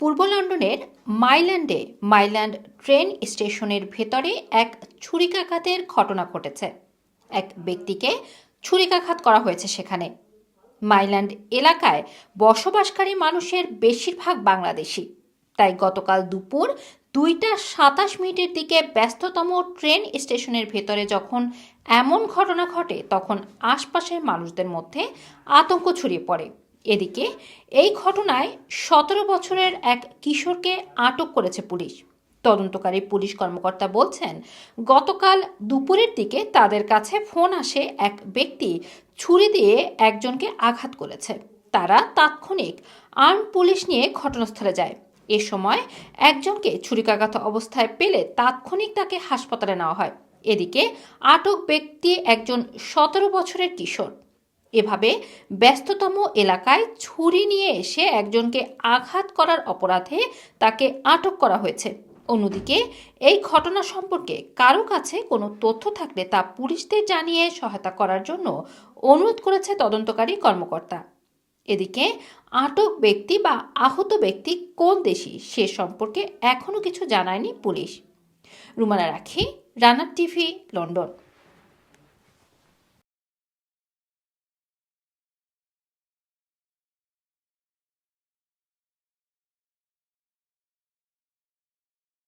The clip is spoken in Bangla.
পূর্ব লন্ডনের মাইল্যান্ডে মাইল্যান্ড ট্রেন স্টেশনের ভেতরে এক ছুরিকাঘাতের ঘটনা ঘটেছে। এক ব্যক্তিকে ছুরিকাঘাত করা হয়েছে সেখানে। মাইল্যান্ড এলাকায় বসবাসকারী মানুষের বেশিরভাগ বাংলাদেশি। তাই গতকাল দুপুর দুইটা সাতাশ মিনিটের দিকে ব্যস্ততম ট্রেন স্টেশনের ভেতরে যখন এমন ঘটনা ঘটে, তখন আশপাশের মানুষদের মধ্যে আতঙ্ক ছড়িয়ে পড়ে। এদিকে, এই ঘটনায় সতেরো বছরের এক কিশোরকে আটক করেছে পুলিশ। তদন্তকারী পুলিশ কর্মকর্তা বলছেন, গতকাল দুপুরের দিকে তাদের কাছে ফোন আসে এক ব্যক্তি ছুরি দিয়ে একজনকে আঘাত করেছে। তারা তাৎক্ষণিক আর্ম পুলিশ নিয়ে ঘটনাস্থলে যায়। এ সময় একজনকে ছুরিকাঘাত অবস্থায় পেলে তাৎক্ষণিক তাকে হাসপাতালে নেওয়া হয়। এদিকে আটক ব্যক্তি একজন সতেরো বছরের কিশোর। এভাবে ব্যস্ততম এলাকায় ছুরি নিয়ে এসে একজনকে আঘাত করার অপরাধে তাকে আটক করা হয়েছে। অন্যদিকে, এই ঘটনা সম্পর্কে কারও কাছে কোনো তথ্য থাকলে তা পুলিশদের জানিয়ে সহায়তা করার জন্য অনুরোধ করেছে তদন্তকারী কর্মকর্তা। এদিকে, আটক ব্যক্তি বা আহত ব্যক্তি কোন দেশি সে সম্পর্কে এখনও কিছু জানায়নি পুলিশ। রুমানা রাখি রানার টিভি, লন্ডন।